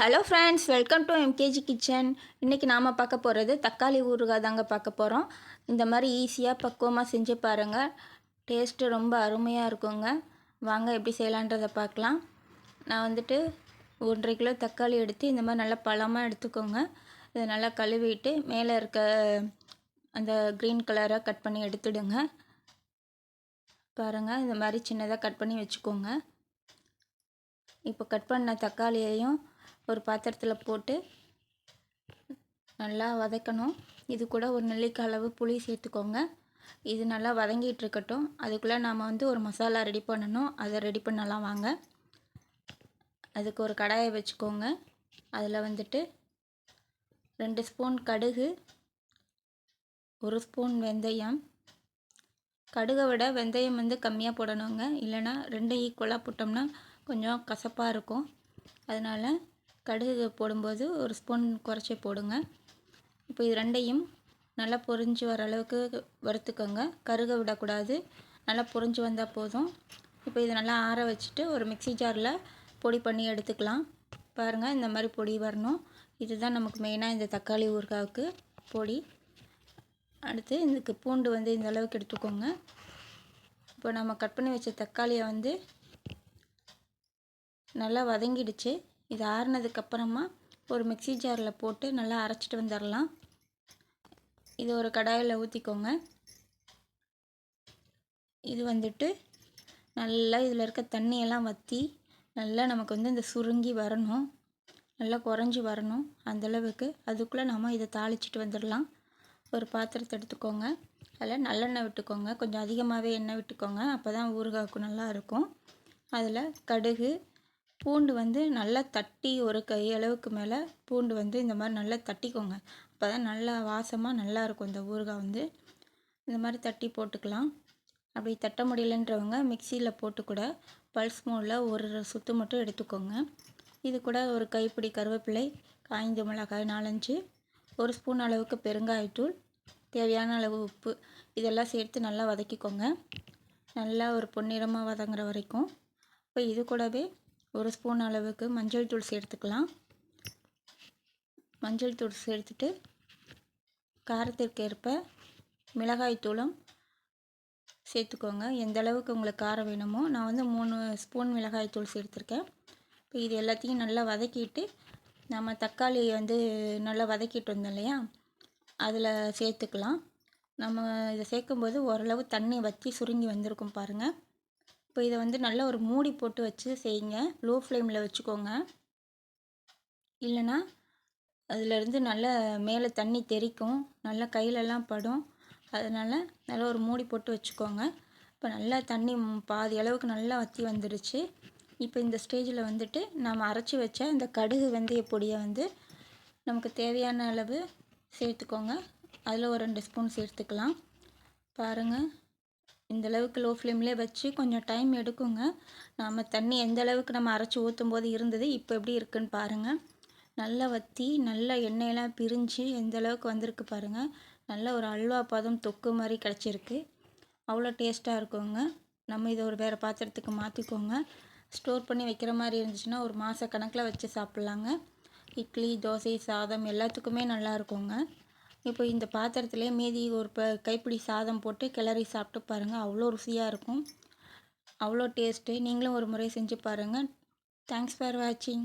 Hello friends welcome to MKG kitchen இன்றைக்கி நாம் பார்க்க போகிறது தக்காளி ஊறுகாய் தாங்க பார்க்க போகிறோம் இந்த மாதிரி ஈஸியாக பக்குவமாக செஞ்சு பாருங்கள் டேஸ்ட்டு ரொம்ப அருமையாக இருக்குங்க. வாங்க எப்படி செய்யலான்றதை பார்க்கலாம். நான் வந்துட்டு ஒன்றரை கிலோ தக்காளி எடுத்து இந்த மாதிரி நல்லா பழமாக எடுத்துக்கோங்க. இதை நல்லா கழுவிட்டு மேலே இருக்க அந்த க்ரீன் கலரை கட் பண்ணி எடுத்துடுங்க. பாருங்கள் இந்த மாதிரி சின்னதாக கட் பண்ணி வச்சுக்கோங்க. இப்போ கட் பண்ண தக்காளியையும் ஒரு பாத்திரத்தில் போட்டு நல்லா வதக்கணும். இது கூட ஒரு நெல்லிக்காய் அளவு புளி சேர்த்துக்கோங்க. இது நல்லா வதங்கிட்டு இருக்கட்டும். அதுக்குள்ளே நாம் வந்து ஒரு மசாலா ரெடி பண்ணணும். அதை ரெடி பண்ணலாம் வாங்க. அதுக்கு ஒரு கடாயை வச்சுக்கோங்க. அதில் வந்துட்டு ரெண்டு ஸ்பூன் கடுகு ஒரு ஸ்பூன் வெந்தயம். கடுகை விட வெந்தயம் வந்து கம்மியாக போடணுங்க. இல்லைன்னா ரெண்டு ஈக்குவலாக போட்டோம்னா கொஞ்சம் கசப்பாக இருக்கும். அதனால் கடுகு போடும்போது ஒரு ஸ்பூன் குறைச்சி போடுங்க. இப்போ இது ரெண்டையும் நல்லா பொரிஞ்சு வர அளவுக்கு வறுத்துக்கோங்க. கருக விடக்கூடாது. நல்லா பொரிஞ்சு வந்தால் போதும். இப்போ இதை நல்லா ஆற வச்சுட்டு ஒரு மிக்சி ஜாரில் பொடி பண்ணி எடுத்துக்கலாம். பாருங்கள் இந்த மாதிரி பொடி வரணும். இதுதான் நமக்கு மெயினாக இந்த தக்காளி ஊறுகாவுக்கு பொடி. அடுத்து இதுக்கு பூண்டு வந்து இந்த அளவுக்கு எடுத்துக்கோங்க. இப்போ நம்ம கட் பண்ணி வச்ச தக்காளியை வந்து நல்லா வதங்கிடுச்சு. இது ஆறுனதுக்கப்புறமா ஒரு மிக்சி ஜாரில் போட்டு நல்லா அரைச்சிட்டு வந்துடலாம் இது ஒரு கடாயில் ஊற்றிக்கோங்க இது வந்துட்டு நல்லா இதில் இருக்க தண்ணியெல்லாம் வற்றி நல்லா நமக்கு வந்து இந்த சுருங்கி வரணும். நல்லா குறைஞ்சி வரணும் அந்தளவுக்கு அதுக்குள்ளே நம்ம இதை தாளிச்சிட்டு வந்துடலாம் ஒரு பாத்திரத்தை எடுத்துக்கோங்க. அதில் நல்லெண்ணெய் விட்டுக்கோங்க. கொஞ்சம் அதிகமாகவே எண்ணெய் விட்டுக்கோங்க. அப்போ தான் ஊறுகாய்க்கு நல்லா இருக்கும். அதில் கடுகு பூண்டு வந்து நல்லா தட்டி ஒரு கை அளவுக்கு மேலே பூண்டு வந்து இந்த மாதிரி நல்லா தட்டிக்கோங்க. அப்போ தான் நல்லா வாசமாக நல்லாயிருக்கும் இந்த ஊறுகாய் வந்து. இந்த மாதிரி தட்டி போட்டுக்கலாம். அப்படி தட்ட முடியலன்றவங்க மிக்சியில் போட்டு கூட பல்ஸ் மோடில் ஒரு சுத்து மட்டும் எடுத்துக்கோங்க. இது கூட ஒரு கைப்பிடி கருவேப்பிலை காய்ந்த மிளகாய் நாலஞ்சு ஒரு ஸ்பூன் அளவுக்கு பெருங்காயத்தூள் தேவையான அளவு உப்பு. இதெல்லாம் சேர்த்து நல்லா வதக்கிக்கோங்க. நல்லா ஒரு பொன்னிறமாக வதங்குற வரைக்கும். இப்போ இது கூடவே ஒரு ஸ்பூன் அளவுக்கு மஞ்சள் தூள் சேர்த்துக்கலாம். மஞ்சள் தூள் சேர்த்துட்டு காரத்திற்கு ஏற்ப மிளகாய் தூளும் சேர்த்துக்கோங்க. எந்த அளவுக்கு உங்களுக்கு காரம் வேணுமோ நான் வந்து மூணு ஸ்பூன் மிளகாய் தூள் சேர்த்துருக்கேன். இப்போ இது எல்லாத்தையும் நல்லா வதக்கிட்டு நம்ம தக்காளி வந்து நல்லா வதக்கிட்டு வந்தோம் இல்லையா? அதில் சேர்த்துக்கலாம். நம்ம இதை சேர்க்கும்போது ஓரளவு தண்ணி வற்றி சுருங்கி வந்திருக்கும் பாருங்கள் இப்போ இதை வந்து நல்லா ஒரு மூடி போட்டு வச்சு செய்யுங்க. லோ ஃப்ளேமில் வச்சுக்கோங்க. இல்லைன்னா அதிலேருந்து நல்லா மேலே தண்ணி தெறிக்கும். நல்லா கையிலலாம் படும். அதனால் நல்லா ஒரு மூடி போட்டு வச்சுக்கோங்க. இப்போ நல்லா தண்ணி பாதி அளவுக்கு நல்லா வற்றி வந்துடுச்சு இப்போ இந்த ஸ்டேஜில் வந்துட்டு நாம் அரைச்சி வச்ச இந்த கடுகு வெந்தய பொடியை வந்து நமக்கு தேவையான அளவு சேர்த்துக்கோங்க. அதில் ஒரு ரெண்டு ஸ்பூன் சேர்த்துக்கலாம். பாருங்கள் இந்த அளவுக்கு லோ ஃப்ளேம்லேயே வச்சு கொஞ்சம் டைம் எடுக்குங்க. நாம் தண்ணி எந்த அளவுக்கு நம்ம அரைச்சி ஊற்றும் போது இருந்தது இப்போ எப்படி இருக்குன்னு பாருங்கள் நல்லா வற்றி நல்லா எண்ணெயெல்லாம் பிரிஞ்சு எந்த அளவுக்கு வந்திருக்கு பாருங்கள் நல்ல ஒரு அல்வா பதம் தொக்கு மாதிரி கிடச்சிருக்கு. அவ்வளோ டேஸ்ட்டாக இருக்குங்க. நம்ம இதை ஒரு வேறு பாத்திரத்துக்கு மாற்றிக்கோங்க ஸ்டோர் பண்ணி வைக்கிற மாதிரி இருந்துச்சுன்னா ஒரு மாத கணக்கில் வச்சு சாப்பிட்லாங்க. இட்லி தோசை சாதம் எல்லாத்துக்குமே நல்லா இருக்குங்க. இப்போ இந்த பாத்திரத்துலேயே மீதி ஒரு ப கைப்பிடி சாதம் போட்டு கிளறி சாப்பிட்டு பாருங்கள் அவ்வளோ ருசியாக இருக்கும். அவ்வளோ டேஸ்ட்டு நீங்களும் ஒரு முறை செஞ்சு பாருங்கள் தேங்க்ஸ் ஃபார் வாட்சிங்